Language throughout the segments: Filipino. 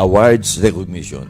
Awards Recognition.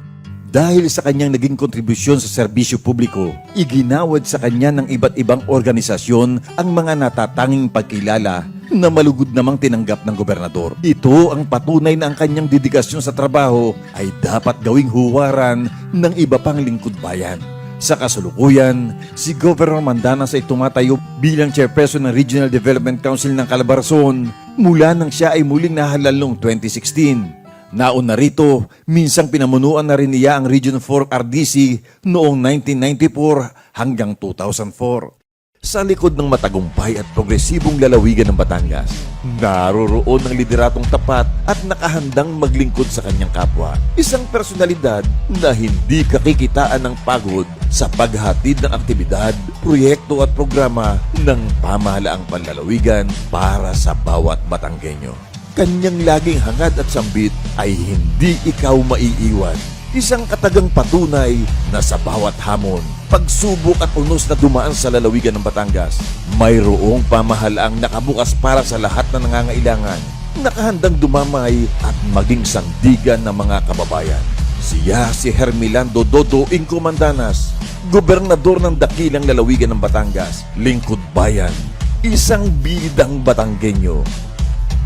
Dahil sa kanyang naging kontribusyon sa serbisyo publiko, iginawad sa kanya ng iba't ibang organisasyon ang mga natatanging pagkilala na malugod namang tinanggap ng gobernador. Ito ang patunay na ang kanyang dedikasyon sa trabaho ay dapat gawing huwaran ng iba pang lingkod bayan. Sa kasulukuyan, si Governor Mandanas ay tumatayo bilang chairperson ng Regional Development Council ng Calabarzon mula nang siya ay muling nahalal noong 2016. Nauna rito, minsang pinamunuan na rin niya ang Region 4 RDC noong 1994 hanggang 2004. Sa likod ng matagumpay at progresibong lalawigan ng Batangas, naroroon ang lideratong tapat at nakahandang maglingkod sa kanyang kapwa. Isang personalidad na hindi kakikitaan ng pagod sa paghatid ng aktibidad, proyekto at programa ng pamahalaang panlalawigan para sa bawat Batanggenyo. Kanyang laging hangad at sambit ay hindi ikaw maiiwan. Isang katagang patunay na sa bawat hamon, pagsubok at unos na dumaan sa lalawigan ng Batangas, mayroong pamahalaang nakabukas para sa lahat na nangangailangan, nakahandang dumamay at maging sandigan ng mga kababayan. Siya si Hermilando Dodo Incomandanas, gobernador ng dakilang lalawigan ng Batangas, lingkod bayan, isang bidang Batanggenyo,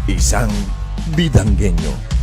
isang bidanggenyo.